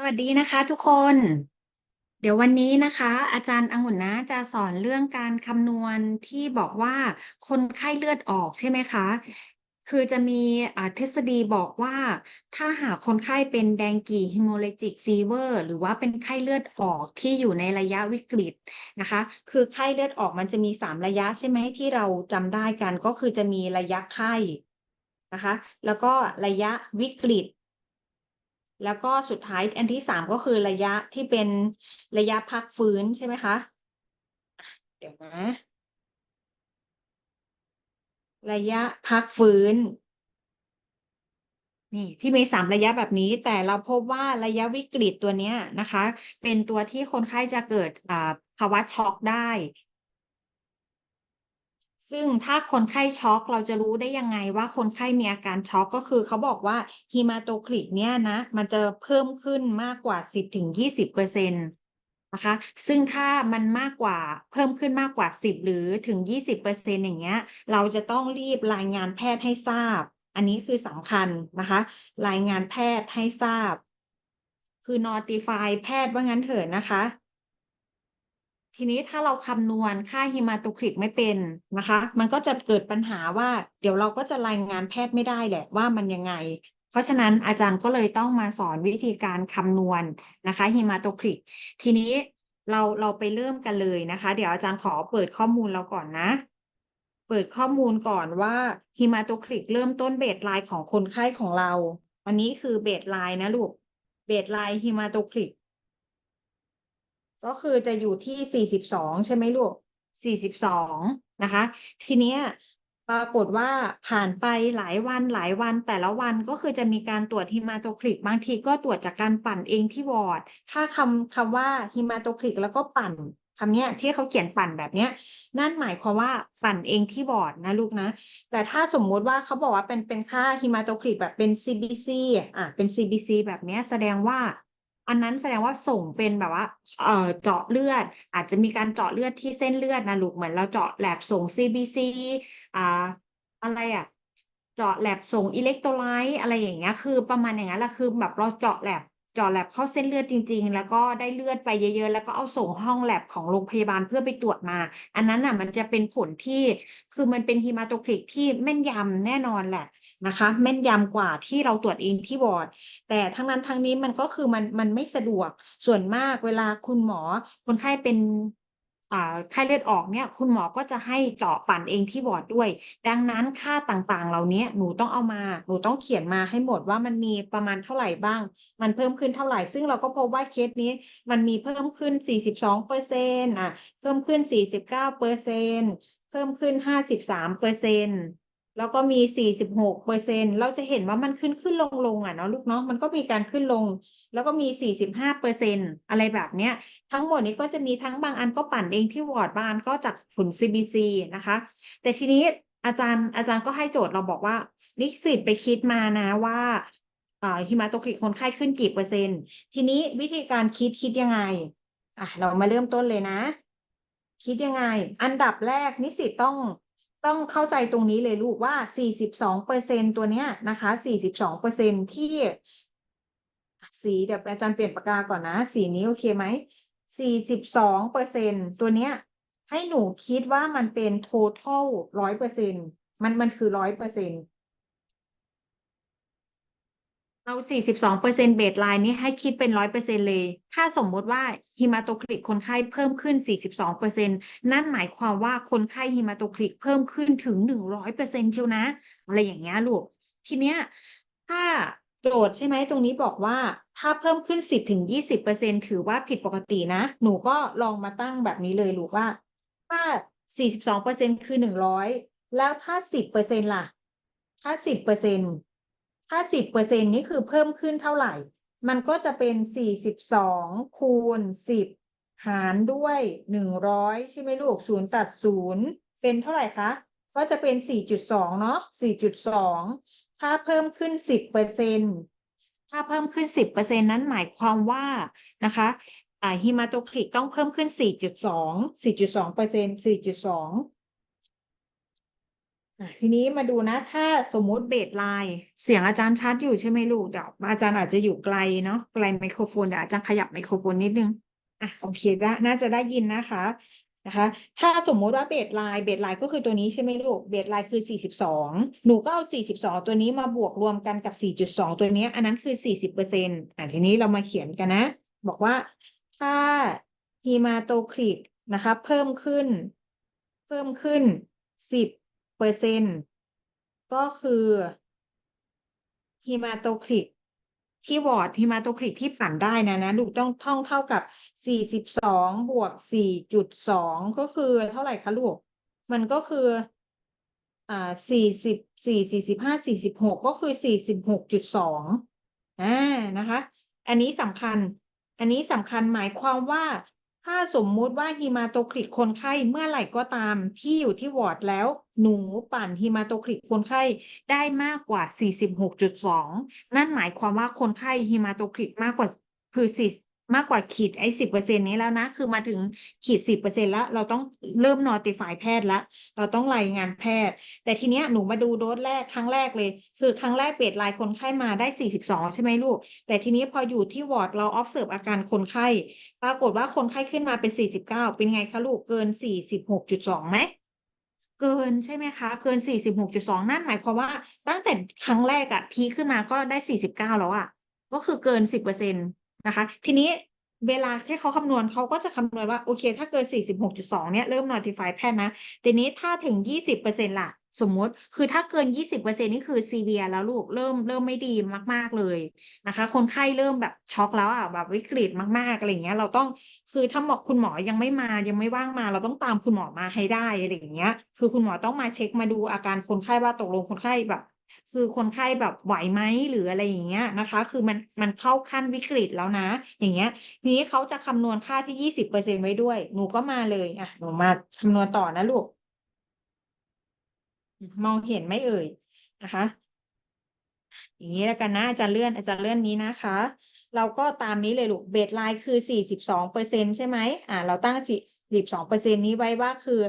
สวัสดีนะคะทุกคน เดี๋ยววันนี้นะคะ อาจารย์อังุ่นนะจะสอนเรื่องการคำนวณที่บอกว่าคนไข้เลือดออกใช่ไหมคะ คือจะมีทฤษฎีบอกว่า ถ้าหากคนไข้เป็นแดงกีฮิโมเลจิกฟีเวอร์หรือว่าเป็นไข้เลือดออกที่อยู่ในระยะวิกฤตนะคะ คือไข้เลือดออกมันจะมีสามระยะใช่ไหมที่เราจำได้กันก็คือจะมีระยะไข้นะคะ แล้วก็ระยะวิกฤต แล้วก็สุดท้ายอันที่สามก็คือระยะที่เป็นระยะพักฟื้นใช่ไหมคะ เดี๋ยวนะ ระยะพักฟื้น นี่ที่มีสามระยะแบบนี้ แต่เราพบว่าระยะวิกฤตตัวเนี้ยนะคะ เป็นตัวที่คนไข้จะเกิดภาวะช็อกได้ ซึ่งถ้าคนไข้ช็อกเราจะรู้ได้ยังไงว่าคนไข้มีอาการช็อกก็คือเขาบอกว่าฮีมาโตคริกเนี่ยนะมันจะเพิ่มขึ้นมากกว่าสิบถึงยี่สิบเปอร์เซ็นต์นะคะซึ่งถ้ามันมากกว่าเพิ่มขึ้นมากกว่าสิบหรือถึงยี่สิบเปอร์เซ็นต์อย่างเงี้ย เราจะต้องรีบรายงานแพทย์ให้ทราบ อันนี้คือสำคัญนะคะ รายงานแพทย์ให้ทราบ คือ notify แพทย์ว่างั้นเถอะนะคะ ทีนี้ถ้าเราคำนวณค่าฮีมาโตคริกไม่เป็นนะคะ มันก็จะเกิดปัญหาว่า เดี๋ยวเราก็จะรายงานแพทย์ไม่ได้แหละว่ามันยังไง เพราะฉะนั้นอาจารย์ก็เลยต้องมาสอนวิธีการคำนวณนะคะฮีมาโตคริกทีนี้เราเราไปเริ่มกันเลยนะคะ เดี๋ยวอาจารย์ขอเปิดข้อมูลเราก่อนนะ เปิดข้อมูลก่อนว่าฮีมาโตคริกเริ่มต้นเบสไลน์ของคนไข้ของเรา อันนี้คือเบสไลน์นะลูกเบสไลน์ฮีมาโตคริก ก็คือจะอยู่ที่สี่สิบสองใช่ไหมลูกสี่สิบสองนะคะ ทีเนี้ยปรากฏว่าผ่านไปหลายวันหลายวันแต่ละวันก็คือจะมีการตรวจฮิมาโตคริก บางทีก็ตรวจจากการปั่นเองที่วอร์ดถ้าคำคำว่าฮิมาโตคริก แล้วก็ปั่นคำเนี้ยที่เขาเขียนปั่นแบบเนี้ย นั่นหมายความว่าปั่นเองที่บอร์ดนะลูกนะ แต่ถ้าสมมุติว่าเขาบอกว่าเป็นเป็นค่าฮิมาโตคริกแบบเป็น CBC อะเป็น CBC แบบเนี้ยแสดงว่า อันนั้นแสดงว่าส่งเป็นแบบว่า เอ่อเจาะเลือด อาจจะมีการเจาะเลือดที่เส้นเลือดนะลูกเหมือนเราเจาะแลบส่ง CBC อ่า อะไรอะเจาะแลบส่งอิเล็กโทรไลต์อะไรอย่างเงี้ย คือประมาณอย่างนั้นแหละคือแบบเราเจาะแลบเจาะแลบเข้าเส้นเลือดจริง ๆ แล้วก็ได้เลือดไปเยอะ ๆ แล้วก็เอาส่งห้องแลบของโรงพยาบาลเพื่อไปตรวจมา อันนั้นน่ะมันจะเป็นผลที่คือมันเป็นฮีมาโตคริกที่แม่นยำแน่นอนแหละ นะคะ แม่นยำกว่าที่เราตรวจเองที่วอร์ด แต่ทั้งนั้นทั้งนี้มันก็คือมันมันไม่สะดวกส่วนมากเวลาคุณหมอคนไข้เป็นไข้เลือดออกเนี่ยคุณหมอก็จะให้เจาะปั่นเองที่วอร์ดด้วย ดังนั้นค่าต่างๆ เหล่านี้หนูต้องเอามา หนูต้องเขียนมาให้หมดว่ามันมีประมาณเท่าไหร่บ้าง มันเพิ่มขึ้นเท่าไหร่ ซึ่งเราก็พบว่าเคสนี้มันมีเพิ่มขึ้น 42เปอร์เซ็นต์อะเพิ่มขึ้น 49เปอร์เซ็นต์เพิ่มขึ้น 53เปอร์เซ็นต์ แล้วก็มี46เปอร์เซ็นต์เราจะเห็นว่ามันขึ้นขึ้นลงลงอะเนาะลูกเนาะมันก็มีการขึ้นลง แล้วก็มี45เปอร์เซ็นต์อะไรแบบเนี้ย ทั้งหมดนี้ก็จะมีทั้งบางอันก็ปั่นเองที่วอร์ดบางอันก็จากผล CBC นะคะ แต่ทีนี้อาจารย์อาจารย์ก็ให้โจทย์เราบอกว่านิสิตไปคิดมานะว่าอ่าฮิมาโตคริกคนไข้ขึ้นกี่เปอร์เซ็นต์ ทีนี้วิธีการคิดคิดยังไงอะเรามาเริ่มต้นเลยนะ คิดยังไง อันดับแรกนิสิตต้อง ต้องเข้าใจตรงนี้เลยลูกว่า 42เปอร์เซ็นตัวเนี้ยนะคะ 42เปอร์เซ็นที่ สีเดี๋ยวอาจารย์เปลี่ยนปากกาก่อนนะ สีนี้โอเคไหม 42เปอร์เซ็นตัวเนี้ย ให้หนูคิดว่ามันเป็น total ร้อยเปอร์เซ็นมันมันคือร้อย เอา 42เปอร์เซ็นเบสไลน์นี้ให้คิดเป็นร้อยเปอร์เซ็นเลย ถ้าสมมติว่าฮิมาโตคริกคนไข้เพิ่มขึ้น 42เปอร์เซ็นนั่นหมายความว่าคนไข้ฮิมาโตคริกเพิ่มขึ้นถึง 100เปอร์เซ็นเชียวนะ อะไรอย่างเงี้ยลูก ทีเนี้ย ถ้าโจทย์ใช่ไหมตรงนี้บอกว่าถ้าเพิ่มขึ้น 10ถึง20เปอร์เซ็นถือว่าผิดปกตินะ หนูก็ลองมาตั้งแบบนี้เลยลูกว่า ถ้า 42เปอร์เซ็นคือ 100 แล้วถ้า 10เปอร์เซ็นล่ะ ถ้า 10เปอร์เซ็น ถ้า10เปอร์เซ็นนี่คือเพิ่มขึ้นเท่าไหร่ มันก็จะเป็น42คูณ10หารด้วย100ใช่ไหมลูก0ตัด0เป็นเท่าไหร่คะ ก็จะเป็น4.2เนาะ4.2ถ้าเพิ่มขึ้น10เปอร์เซ็นถ้าเพิ่มขึ้น10เปอร์เซ็นนั้นหมายความว่านะคะอ่าฮิมาโตคริกต้องเพิ่มขึ้น 4.2 4.2เปอร์เซ็น4.2 อะทีนี้มาดูนะ ถ้าสมมุติเบสไลน์เสียงอาจารย์ชัดอยู่ใช่ไหมลูกเดี๋ยวอาจารย์อาจจะอยู่ไกลเนาะไกลไมโครโฟนเดี๋ยวอาจารย์ขยับไมโครโฟนนิดนึงอะโอเคได้น่าจะได้ยินนะคะนะคะ ถ้าสมมุติว่าเบสไลน์เบสไลน์ก็คือตัวนี้ใช่ไหมลูกเบสไลน์คือ 42 หนูก็เอา 42 ตัวนี้มาบวกรวมกันกับ 4.2 ตัวเนี้ยอันนั้นคือ 40เปอร์เซ็นต์อะทีนี้เรามาเขียนกันนะ บอกว่าถ้าฮีมาโตคริตนะคะ เพิ่มขึ้น เพิ่มขึ้น 10 เปอร์เซ็นต์ก็คือฮีมาโตคริตที่วอร์ดฮีมาโตคริตที่ปั่นได้นะนะลูกต้องท่องเท่ากับ42บสองบวก4.2ก็คือเท่าไหร่คะลูก มันก็คืออ่า44 45 46ก็คือ46.2อ่านะคะ อันนี้สำคัญ อันนี้สำคัญหมายความว่า ถ้าสมมุติว่าฮีมาโตคริตคนไข้เมื่อไหร่ก็ตามที่อยู่ที่วอร์ดแล้ว หนูปั่นฮีมาโตคริตคนไข้ได้มากกว่า 46.2 นั่นหมายความว่าคนไข้ฮีมาโตคริตมากกว่าคือ4 มากกว่าขีดไอ้สิบเปอร์เซ็นนี้แล้วนะ คือมาถึงขีดสิบเปอร์เซ็นแล้ว เราต้องเริ่ม notify แพทย์แล้วเราต้องรายงานแพทย์ แต่ทีเนี้ยหนูมาดูโดสแรกครั้งแรกเลย คือครั้งแรกเปดไลน์คนไข้มาได้42ใช่ไหมลูก แต่ทีนี้พออยู่ที่วอร์ดเรา observe อาการคนไข้ ปรากฏว่าคนไข้ขึ้นมาเป็น49เก้าเป็นไงคะลูกเกิน46.2ไหมเกินใช่ไหมคะ เกิน 46.2 นั่นหมายความว่าตั้งแต่ครั้งแรกอะพีขึ้นมาก็ได้ 49 แล้วอะก็คือเกิน 10% นะคะ ทีนี้เวลาที่เขาคำนวณเขาก็จะคำนวณว่า โอเค ถ้าเกิน 46.2 เนี่ย เริ่ม notify แพทย์นะทีนี้ถ้าถึง 20%ล่ะ สมมติ คือถ้าเกิน 20%นี่คือ severe แล้วลูกเริ่มเริ่มไม่ดีมาก ๆ เลยนะคะ คนไข้เริ่มแบบช็อกแล้วอะแบบวิกฤตมาก ๆ อะไรเงี้ย เราต้องคือถ้าหมอคุณหมอยังไม่มายังไม่ว่างมา เราต้องตามคุณหมอมาให้ได้อะไรอย่างเงี้ย คือคุณหมอต้องมาเช็คมาดูอาการคนไข้ว่าตกลงคนไข้แบบ คือคนไข้แบบไหวไหมหรืออะไรอย่างเงี้ยนะคะ คือมันมันเข้าขั้นวิกฤตแล้วนะ อย่างเงี้ยนี้เขาจะคำนวณค่าที่20%ไว้ด้วย หนูก็มาเลยอะหนูมาคำนวณต่อนะลูก มองเห็นไหมเอ่ยนะคะ อย่างนี้แล้วกันนะอาจารย์เลื่อนอาจารย์เลื่อนนี้นะคะ เราก็ตามนี้เลยลูกเบสไลน์คือ42เปอร์เซ็นใช่ไหมอ่าเราตั้ง42เปอร์เซ็นนี้ไว้ว่าคือ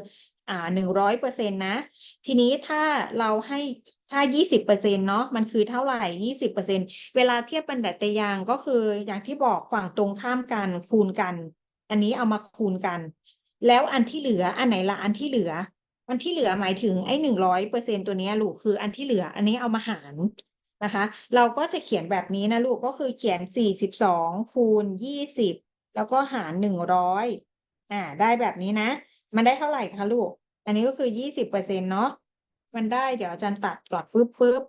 อ่า100เปอร์เซ็นนะ ทีนี้ถ้าเราให้ ถ้า 20เปอร์เซ็นเนาะ มันคือเท่าไหร่ 20เปอร์เซ็นเวลาเทียบเป็นดัตตยางก็คืออย่างที่บอกฝั่งตรงข้ามกันคูณกัน อันนี้เอามาคูณกัน แล้วอันที่เหลืออันไหนละอันที่เหลือ อันที่เหลือหมายถึงไอ้หนึ่งร้อยเปอร์เซ็นตัวนี้ลูกคืออันที่เหลือ อันนี้เอามาหารนะคะ เราก็จะเขียนแบบนี้นะลูกก็คือเขียนสี่สิบสองคูณยี่สิบแล้วก็หารหนึ่งร้อยอ่า ได้แบบนี้นะ มันได้เท่าไหร่คะลูก อันนี้ก็คือยี่สิบเปอร์เซ็นเนาะ มันได้เดี๋ยวอาจารย์ตัดก่อนปึ๊บปึ๊บ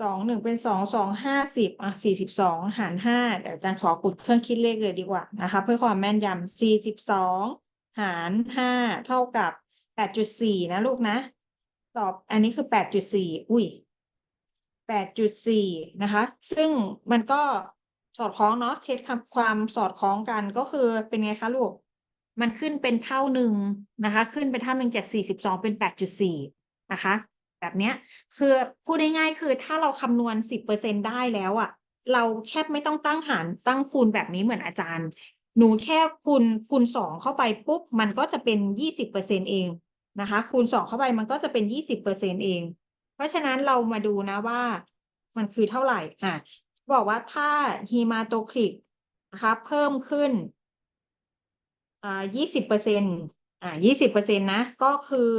สองหนึ่งเป็นสองสองห้าสิบอะสี่สิบสองหารห้าเดี๋ยวอาจารย์ขอกดเครื่องคิดเลขเลยดีกว่านะคะ เพื่อความแม่นยำสี่สิบสองหารห้าเท่ากับแปดจุดสี่นะลูกนะ ตอบอันนี้คือแปดจุดสี่อุ้ยแปดจุดสี่นะคะ ซึ่งมันก็สอดคล้องเนาะเช็คความสอดคล้องกันก็คือเป็นไงคะลูก มันขึ้นเป็นเท่าหนึ่งนะคะ ขึ้นเป็นเท่าหนึ่งจากสี่สิบสองเป็นแปดจุดสี่นะคะ แบบเนี้ยคือพูดง่ายๆคือถ้าเราคำนวณสิบเปอร์เซ็นได้แล้วอะเราแค่ไม่ต้องตั้งหารตั้งคูณแบบนี้เหมือนอาจารย์ หนูแค่คูณคูณสองเข้าไปปุ๊บ มันก็จะเป็นยี่สิบเปอร์เซ็นเองนะคะ คูณสองเข้าไปมันก็จะเป็นยี่สิบเปอร์เซ็นเอง เพราะฉะนั้นเรามาดูนะว่า มันคือเท่าไหร่อะบอกว่าถ้าฮีมาโตคริกนะคะเพิ่มขึ้น อ่ายี่สิบเปอร์เซ็นต์อ่ายี่สิบเปอร์เซ็นต์นะ ก็คือ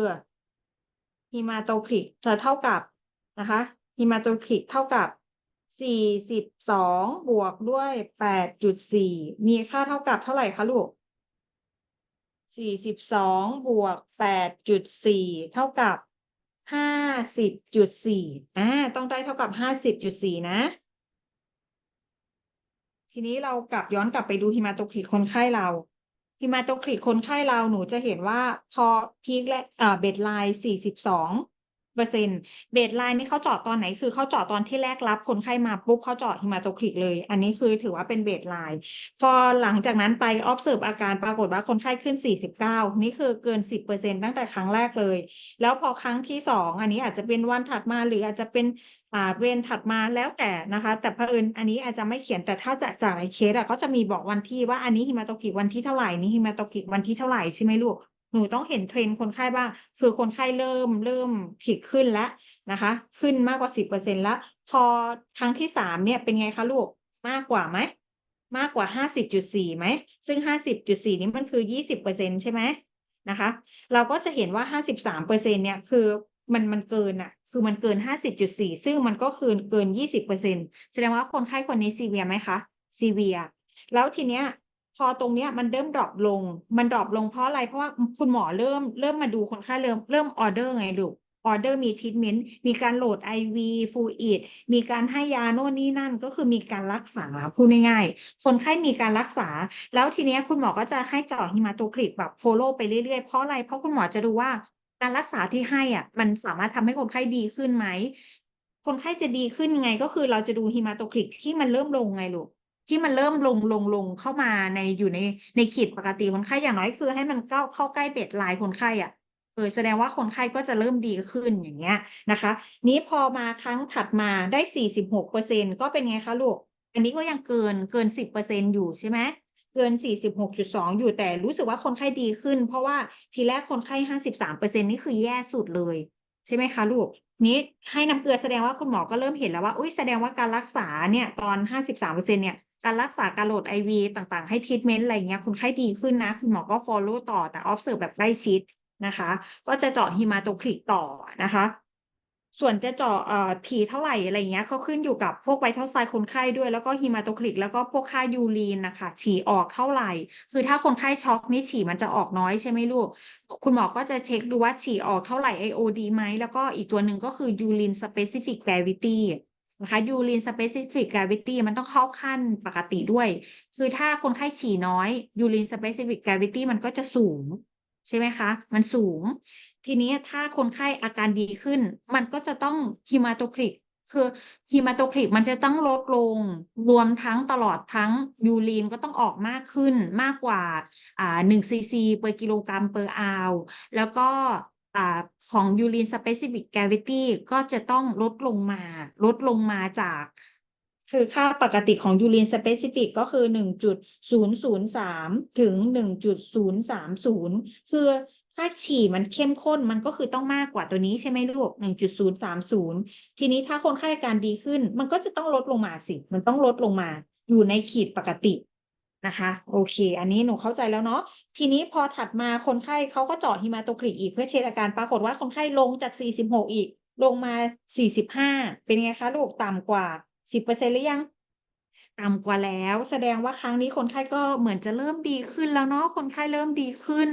ฮีมาโตคริกจะเท่ากับนะคะฮีมาโตคริกเท่ากับสี่สิบสองบวกด้วยแปดจุดสี่มีค่าเท่ากับเท่าไหร่คะลูกสี่สิบสองบวกแปดจุดสี่เท่ากับห้าสิบจุดสี่อ่าต้องได้เท่ากับห้าสิบจุดสี่นะ ทีนี้เรากลับย้อนกลับไปดูฮิมาโตคริกคนไข้เรา ฮิมาโตคริตคนไข้เราหนูจะเห็นว่าพอพีคและเบดไลน์สี่สิบสอง เปอร์เซ็นเบดไลน์นี่เขาเจาะตอนไหน คือเขาเจาะตอนที่แรกรับคนไข้มาปุ๊บเขาเจาะฮิมาโตคริกเลย อันนี้คือถือว่าเป็นเบดไลน์พอหลังจากนั้นไป observe อาการปรากฏว่าคนไข้ขึ้น 49 นี่คือเกิน 10%ตั้งแต่ครั้งแรกเลย แล้วพอครั้งที่สองอันนี้อาจจะเป็นวันถัดมาหรืออาจจะเป็นอ่าเวรถัดมาแล้วแต่นะคะ แต่เผอิญอันนี้อาจจะไม่เขียนแต่ถ้าจากจากในเคสอะก็จะมีบอกวันที่ว่าอันนี้ฮิมาโตกิวันที่เท่าไหร่นี่ฮิมาโตกิวันที่เท่าไหร่ใช่ไหมลูก หนูต้องเห็นเทรนคนไข้บ้าง คือคนไข้เริ่มเริ่มผิดขึ้นแล้วนะคะ ขึ้นมากกว่าสิบเปอร์เซ็นแล้วพอครั้งที่สามเนี่ยเป็นไงคะลูกมากกว่าไหมมากกว่าห้าสิบจุดสี่ไหมซึ่งห้าสิบจุดสี่นี้มันคือยี่สิบเปอร์เซ็นใช่ไหมนะคะ เราก็จะเห็นว่าห้าสิบสามเปอร์เซ็นเนี่ยคือมันมันเกินอะคือมันเกินห้าสิบจุดสี่ซึ่งมันก็คือเกินยี่สิบเปอร์เซ็นแสดงว่าคนไข้คนนี้ซีเวียไหมคะซีเวียแล้วทีเนี้ย พอตรงเนี้ยมันเริ่มดรอปลง มันดรอปลงเพราะอะไร เพราะว่าคุณหมอเริ่มเริ่มมาดูคนไข้เริ่มเริ่มออเดอร์ไงลูกออเดอร์มีทรีทเมนต์มีการโหลด IV ฟูอิดมีการให้ยาโน่นนี่นั่นก็คือมีการรักษาพูดง่ายๆ คนไข้มีการรักษา แล้วทีเนี้ยคุณหมอก็จะให้เจาะฮิมาโตคลิกแบบโฟโล่ไปเรื่อยๆ เพราะอะไร เพราะคุณหมอจะดูว่าการรักษาที่ให้อะ มันสามารถทำให้คนไข้ดีขึ้นไหม คนไข้จะดีขึ้นไงก็คือเราจะดูฮิมาโตคลิกที่มันเริ่มลงไงลูก ที่มันเริ่มลงลงลงเข้ามาในอยู่ในในขีดปกติคนไข้อย่างน้อยคือให้มันเข้าเข้าใกล้เบสไลน์คนไข้อะเออแสดงว่าคนไข้ก็จะเริ่มดีขึ้นอย่างเงี้ยนะคะ นี้พอมาครั้งถัดมาได้สี่สิบหกเปอร์เซ็นก็เป็นไงคะลูก อันนี้ก็ยังเกินเกินสิบเปอร์เซ็นอยู่ใช่ไหมเกินสี่สิบหกจุดสองอยู่แต่รู้สึกว่าคนไข้ดีขึ้น เพราะว่าทีแรกคนไข้ห้าสิบสามเปอร์เซ็นนี่คือแย่สุดเลย ใช่ไหมคะลูก นี้ให้น้ำเกลือแสดงว่าคุณหมอก็เริ่มเห็นแล้วว่าอุ้ยแสดงว่าการรักษาเนี่ยตอนห้าสิบสามเปอร์เซ็นเนี่ย การรักษาการโหลดไอวีต่างๆ ให้ทรีทเมนต์อะไรเงี้ยคนไข้ดีขึ้นนะ คุณหมอก็ follow ต่อแต่ observe แบบใกล้ชิดนะคะ ก็จะเจาะฮิมาโตคลิกต่อนะคะ ส่วนจะเจาะเอ่อทีเท่าไหร่อะไรเงี้ยเขาขึ้นอยู่กับพวกไวท์เทลไซด์คนไข้ด้วยแล้วก็ฮิมาโตคลิก แล้วก็พวกค่ายูรีนนะคะ ฉี่ออกเท่าไหร่ คือถ้าคนไข้ช็อกนี่ฉี่มันจะออกน้อยใช่ไหมลูก คุณหมอก็จะเช็คดูว่าฉี่ออกเท่าไหร่ IO ดีไหมแล้วก็อีกตัวหนึ่งก็คือ urine specific gravity นะคะ urine specific gravity มันต้องเข้าขั้นปกติด้วย คือถ้าคนไข้ฉี่น้อย urine specific gravity มันก็จะสูง ใช่ไหมคะ มันสูง ทีนี้ถ้าคนไข้อาการดีขึ้น มันก็จะต้องฮิมาโตคลิกคือฮิมาโตคลิกมันจะต้องลดลง รวมทั้งตลอดทั้งยูรีนก็ต้องออกมากขึ้นมากกว่าอ่าหนึ่งซีซีเปอร์กิโลกรัมเปอร์อาวแล้วก็ ของยูรีนสเปซิฟิกแกวิตี้ก็จะต้องลดลงมา ลดลงมาจาก คือค่าปกติของยูรีนสเปซิฟิกก็คือหนึ่งจุดศูนย์ศูนย์สามถึงหนึ่งจุดศูนย์สามศูนย์คือถ้าฉี่มันเข้มข้นมันก็คือต้องมากกว่าตัวนี้ใช่ไหมลูกหนึ่งจุดศูนย์สามศูนย์ทีนี้ถ้าคนไข้อาการดีขึ้น มันก็จะต้องลดลงมาสิ มันต้องลดลงมาอยู่ในขีดปกติ นะคะ โอเค อันนี้หนูเข้าใจแล้วเนาะทีนี้พอถัดมาคนไข้เขาก็เจาะฮิมาโตคลิกอีกเพื่อเช็คอาการปรากฏว่าคนไข้ลงจากสี่สิบหกอีก ลงมาสี่สิบห้าเป็นไงคะลูกต่ำกว่าสิบเปอร์เซ็นหรือยังต่ำกว่าแล้ว แสดงว่าครั้งนี้คนไข้ก็เหมือนจะเริ่มดีขึ้นแล้วเนาะคนไข้เริ่มดีขึ้น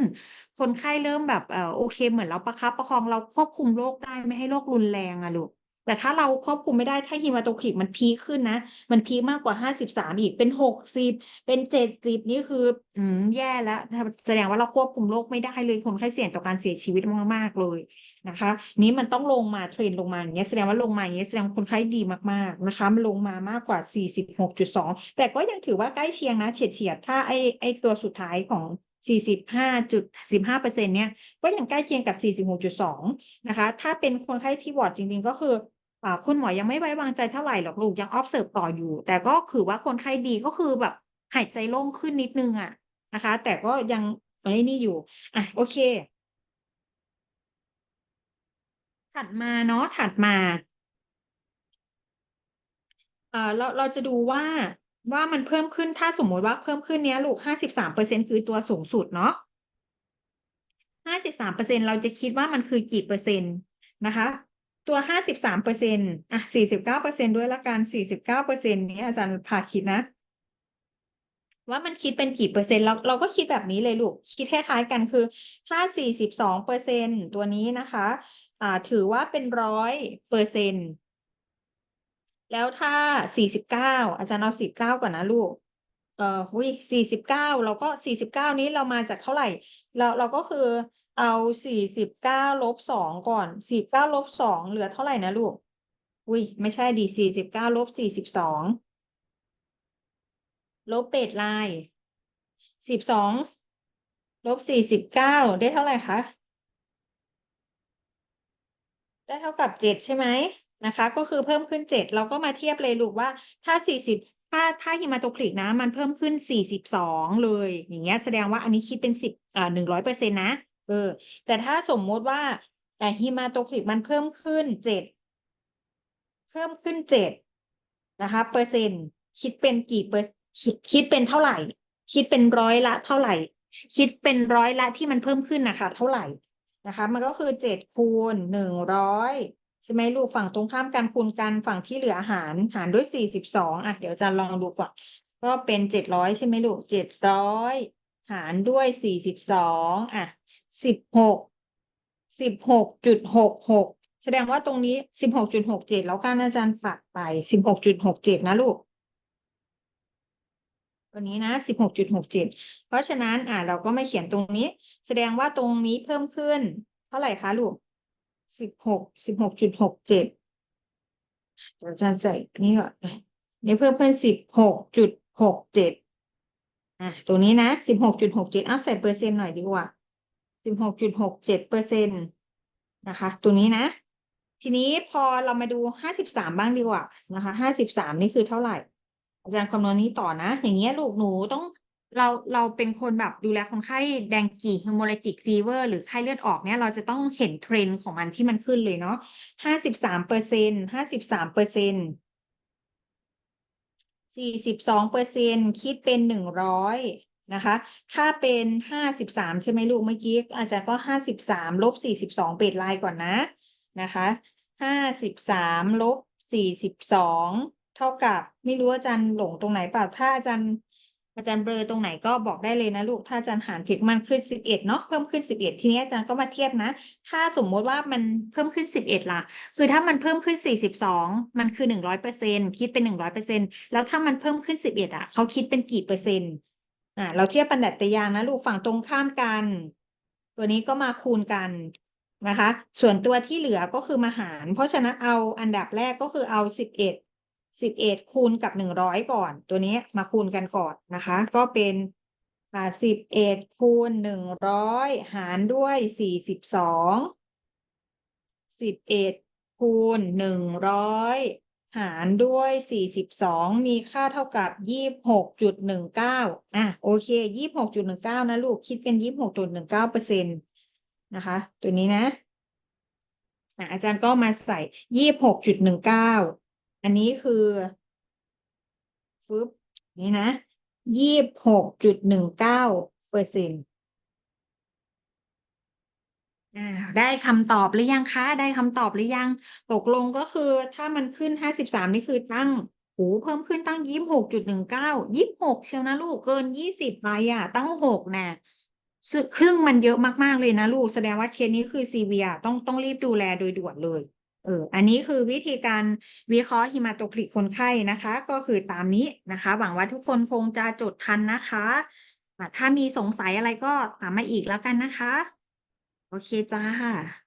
คนไข้เริ่มแบบเออโอเค เหมือนเราประคับประคองเราควบคุมโรคได้ไม่ให้โรครุนแรงอะลูก แต่ถ้าเราควบคุมไม่ได้ถ้าฮิมาโตคลิกมันพีคขึ้นนะ มันพีคมากกว่าห้าสิบสามอีกเป็นหกสิบเป็นเจ็ดสิบนี่คือ อืมแย่แล้วแสดงว่าเราควบคุมโรคไม่ได้เลยคนไข้เสี่ยงต่อการเสียชีวิตมากๆเลยนะคะ นี้มันต้องลงมาเทรนลงมาอย่างเงี้ยแสดงว่าลงมาอย่างเงี้ยแสดงคนไข้ดีมากๆนะคะมันลงมามากกว่าสี่สิบหกจุดสองแต่ก็ยังถือว่าใกล้เคียงนะเฉียดเฉียดถ้าไอไอตัวสุดท้ายของสี่สิบห้าจุดสิบห้าเปอร์เซ็นเนี่ย ก็ยังใกล้เคียงกับสี่สิบหกจุดสองนะคะ ถ้าเป็นคนไข้ที่วอร์ดจริงๆ ก็คืออ่า คุณหมอยังไม่ไว้วางใจเท่าไหร่หรอกลูกยัง observe ต่ออยู่ แต่ก็คือว่าคนไข้ดีก็คือแบบหายใจโล่งขึ้นนิดนึงอะนะคะ แต่ก็ยังไอ้นี่อยู่อะโอเค ถัดมาเนาะถัดมาเอ่อเราเราจะดูว่าว่ามันเพิ่มขึ้นถ้าสมมติว่าเพิ่มขึ้นเนี้ยลูกห้าสิบสามเปอร์เซ็นคือตัวสูงสุดเนาะห้าสิบสามเปอร์เซ็นเราจะคิดว่ามันคือกี่เปอร์เซ็นต์นะคะ ตัวห้าสิบสามเปอร์เซ็นต์อะสี่สิบเก้าเปอร์เซ็นต์ด้วยละกันสี่สิบเก้าเปอร์เซ็นต์นี้อาจารย์พาคิดนะ ว่ามันคิดเป็นกี่เปอร์เซ็นต์เราเราก็คิดแบบนี้เลยลูก คิดคล้ายๆกันคือถ้าสี่สิบสองเปอร์เซ็นต์ตัวนี้นะคะ อ่า ถือว่าเป็นร้อยเปอร์เซ็นต์แล้วถ้าสี่สิบเก้าอาจารย์เอาสิบเก้าก่อนนะลูกเอ่อหุยสี่สิบเก้าเราก็สี่สิบเก้านี้เรามาจากเท่าไหร่ เราเราก็คือ เอาสี่สิบเก้าลบสองก่อนสี่เก้าลบสองเหลือเท่าไหร่นะลูก อุ้ยไม่ใช่ดีสี่สิบเก้าลบสี่สิบสองลบเบสไลน์สิบสองลบสี่สิบเก้าได้เท่าไหร่คะได้เท่ากับเจ็ดใช่ไหมนะคะ ก็คือเพิ่มขึ้นเจ็ดเราก็มาเทียบเลยลูกว่าถ้าสี่สิบถ้าถ้าฮิมาโตคลิกนะ มันเพิ่มขึ้นสี่สิบสองเลย อย่างเงี้ยแสดงว่าอันนี้คิดเป็นสิบอ่าหนึ่งร้อยเปอร์เซ็นต์นะ เออ แต่ถ้าสมมติว่าแต่ฮีมาโตคลิกมันเพิ่มขึ้นเจ็ดเพิ่มขึ้นเจ็ดนะคะ เปอร์เซ็นต์คิดเป็นกี่เปอร์คิดคิดเป็นเท่าไหร่ คิดเป็นร้อยละเท่าไหร่ คิดเป็นร้อยละที่มันเพิ่มขึ้นนะคะ เท่าไหร่นะคะ มันก็คือเจ็ดคูณหนึ่งร้อยใช่ไหมลูกฝั่งตรงข้ามกันคูณกันฝั่งที่เหลือหารหารด้วยสี่สิบสองอะเดี๋ยวจะลองดูก่อนก็เป็นเจ็ดร้อยใช่ไหมลูกเจ็ดร้อยหารด้วยสี่สิบสองอะ สิบหกสิบหกจุดหกหกแสดงว่าตรงนี้สิบหกจุดหกเจ็ดแล้วกันอาจารย์ฝากไปสิบหกจุดหกเจ็ดนะลูกตัวนี้นะสิบหกจุดหกเจ็ดเพราะฉะนั้นอ่าเราก็มาเขียนตรงนี้ แสดงว่าตรงนี้เพิ่มขึ้น เท่าไหร่คะลูกสิบหกสิบหกจุดหกเจ็ดอาจารย์ใส่นี่ก่อนนี่เพิ่มขึ้นสิบหกจุดหกเจ็ดอะตรงนี้นะสิบหกจุดหกเจ็ดเอาใส่เปอร์เซ็นต์หน่อยดีกว่า สิบหกจุดหกเจ็ดเปอร์เซ็นต์นะคะ ตัวนี้นะ ทีนี้พอเรามาดูห้าสิบสามบ้างดีกว่านะคะห้าสิบสามนี่คือเท่าไหร่ อาจารย์คำนวณนี้ต่อนะ อย่างเงี้ยลูกหนูต้องเราเราเป็นคนแบบดูแลคนไข้แดงกีฮิโม r ลจิกฟีเวอร์หรือไข้เลือดออกเนี่ยเราจะต้องเห็นเทรนด์ของมันที่มันขึ้นเลยเนาะห้าสิบสามเปอร์เซ็นห้าสิบสามเปอร์เซ็นสี่สิบสองเปอร์เซ็นคิดเป็นหนึ่งร้อย นะคะถ้าเป็นห้าสิบสามใช่ไหมลูกเมื่อกี้อาจารย์ก็ห้าสิบสามลบสี่สิบสองเปรดลน์ก่อนนะนะคะห้าสิบสามลบสี่สิบสองเท่ากับไม่รู้อาจารย์หลงตรงไหนเปล่าถ้าอาจารย์อาจารย์เบลอตรงไหนก็บอกได้เลยนะลูก ถ้าอาจารย์หารผิดมันขึ้นสิบเอ็ดเนาะเพิ่มขึ้นสิบเอ็ดทีนี้อาจารย์ก็มาเทียบนะ ถ้าสมมติว่ามันเพิ่มขึ้นสิบเอ็ดล่ะ คือถ้ามันเพิ่มขึ้นสี่สิบสองมันคือหนึ่งร้อยเปอร์เซ็นคิดเป็นหนึ่งร้อยเปอร์เซ็นแล้วถ้ามันเพิ่มขึ้นสิบเอ็ดอะเขาคิดเป็นกี่เปอร์เซ็นต์ อ่าเราเทียบปันดัตยางนะลูกฝั่งตรงข้ามกัน ตัวนี้ก็มาคูณกันนะคะ ส่วนตัวที่เหลือก็คือมาหาร เพราะฉะนั้นเอาอันดับแรกก็คือเอาสิบเอ็ดสิบเอ็ดคูณกับหนึ่งร้อยก่อน ตัวนี้มาคูณกันก่อนนะคะ ก็เป็นอ่าสิบเอ็ดคูณหนึ่งร้อยหารด้วยสี่สิบสองสิบเอ็ดคูณหนึ่งร้อย หารด้วยสี่สิบสองมีค่าเท่ากับยี่หกจุดหนึ่งเก้าอะ โอเคยี่หกจุดหนึ่งเก้านะลูก คิดเป็นยี่หกจุดหนึ่งเก้าเปอร์เซ็นต์นะคะ ตัวนี้นะ อาจารย์ก็มาใส่ยี่หกจุดหนึ่งเก้าอันนี้คือฟึบนี่นะยี่หกจุดหนึ่งเก้าเปอร์เซ็นต์ อ่าได้คำตอบหรือยังคะ ได้คำตอบหรือยัง ตกลงก็คือถ้ามันขึ้นห้าสิบสามนี่คือตั้งโอ้เพิ่มขึ้นตั้งยี่หกจุดหนึ่งเก้ายี่สิบหกเชียวนะลูกเกินยี่สิบไปอะ ตั้งหกแน่ซึ่งครึ่งมันเยอะมากๆเลยนะลูก แสดงว่าเคสนี้คือซีเวียต้องต้องรีบดูแลโดยด่วนเลย เออ อันนี้คือวิธีการวิเคราะห์ฮิมาโตคลิกคนไข้นะคะ ก็คือตามนี้นะคะ หวังว่าทุกคนคงจะจดทันนะคะ ถ้ามีสงสัยอะไรก็ถามมาอีกแล้วกันนะคะ โอเคจ้า